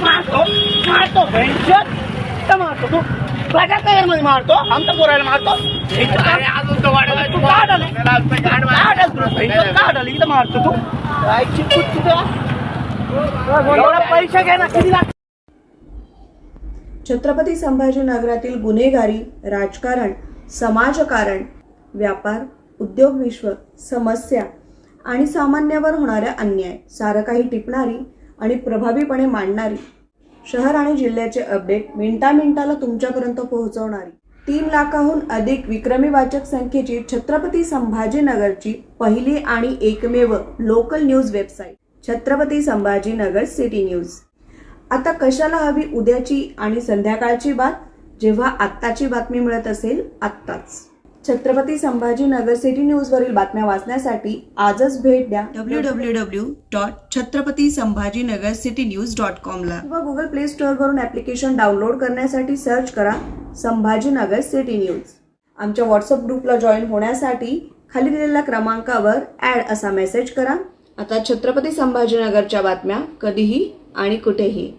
मारतो मारतो तू माझ्या काय मध्ये मारतो आमच्या पोरायला मारतो तू इथं मारतो तू काय चिपकूत तुझं पैसे घे ना किती लागतो छत्रपती संभाजीनगरातील गुन्हेगारी राजकारण समाजकारण व्यापार उद्योग विश्व समस्या आणि सामान्यावर होणाऱ्या अन्याय सारं काही टिपणारी आणि प्रभावीपणे मांडणारी. शहर आणि जिल्ह्याचे अपडेट मिनटा मिनटाला तुमच्यापर्यंत पोहोचवणारी. तीन लाखाहून अधिक विक्रमी वाचक संख्येची छत्रपती संभाजीनगरची पहिली आणि एकमेव local news website Chhatrapati Sambhajinagar city news आता कशाला हवी उद्याची आणि संध्याकाळची बात? जेव्हा आत्ताची बातमी मिळत असेल आत्ताच. छत्रपती संभाजीनगर सिटी न्यूज वरील बातम्या वाचण्यासाठी आजच भेट द्या. W W W dot Chhatrapati Sambhajinagar city news dot कॉमला किंवा गुगल प्ले स्टोअर वरून ऍप्लिकेशन डाउनलोड करण्यासाठी सर्च करा संभाजीनगर सिटी न्यूज आमच्या व्हॉट्सअप ग्रुपला जॉईन होण्यासाठी खाली दिलेल्या क्रमांकावर ऍड असा मेसेज करा. आता छत्रपती संभाजीनगरच्या बातम्या कधीही आणि कुठेही.